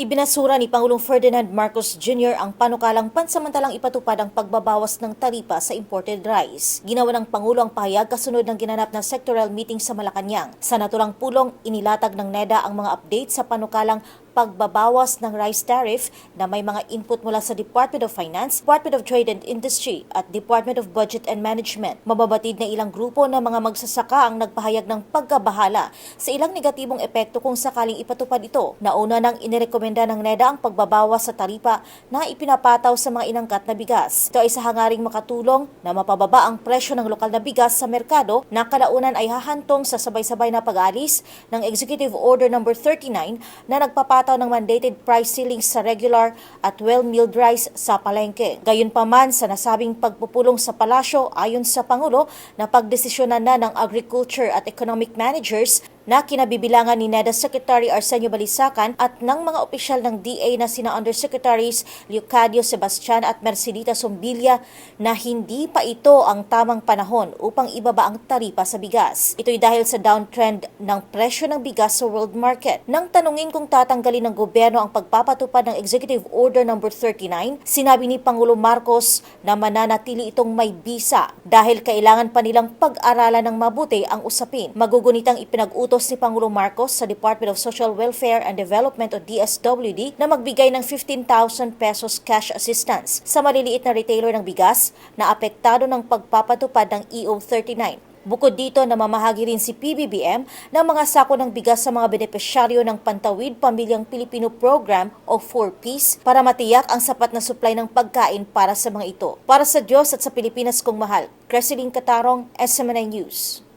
Ibinasura ni Pangulong Ferdinand Marcos Jr. ang panukalang pansamantalang ipatupad ang pagbabawas ng taripa sa imported rice. Ginawa ng Pangulo ang pahayag kasunod ng ginanap na sectoral meeting sa Malacanang. Sa naturang pulong, inilatag ng NEDA ang mga update sa panukalang pagbabawas ng rice tariff na may mga input mula sa Department of Finance, Department of Trade and Industry at Department of Budget and Management. Mababatid na ilang grupo ng mga magsasaka ang nagpahayag ng pagkabahala sa ilang negatibong epekto kung sakaling ipatupad ito. Nauna nang inirekomenda ng NEDA ang pagbabawas sa taripa na ipinapataw sa mga inangkat na bigas. Ito ay sa hangaring makatulong na mapababa ang presyo ng lokal na bigas sa merkado na kalaunan ay hahantong sa sabay-sabay na pag-alis ng Executive Order No. 39 na nagpapataw ng mandated price ceilings sa regular at well-milled rice sa palengke. Gayunpaman sa nasabing pagpupulong sa palasyo ayon sa Pangulo na pagdesisyonan na ng Agriculture at Economic Managers na kinabibilangan ni NEDA Secretary Arsenio Balisacan at ng mga opisyal ng DA na sina Undersecretaries Leocadio Sebastian at Mercedita Sombilia na hindi pa ito ang tamang panahon upang ibaba ang taripa sa bigas. Ito'y dahil sa downtrend ng presyo ng bigas sa world market. Nang tanungin kung tatanggalin ng gobyerno ang pagpapatupad ng Executive Order No. 39, sinabi ni Pangulo Marcos na mananatili itong may bisa dahil kailangan pa nilang pag-aralan ng mabuti ang usapin. Magugunitang ipinag-utos ni Pangulo Marcos sa Department of Social Welfare and Development o DSWD na magbigay ng 15,000 pesos cash assistance sa maliliit na retailer ng bigas na apektado ng pagpapatupad ng EO 39. Bukod dito, namamahagi rin si PBBM ng mga sako ng bigas sa mga benepisyaryo ng Pantawid Pamilyang Pilipino Program o 4Ps para matiyak ang sapat na supply ng pagkain para sa mga ito. Para sa Diyos at sa Pilipinas kong mahal, Creseline Katarong, SMNI News.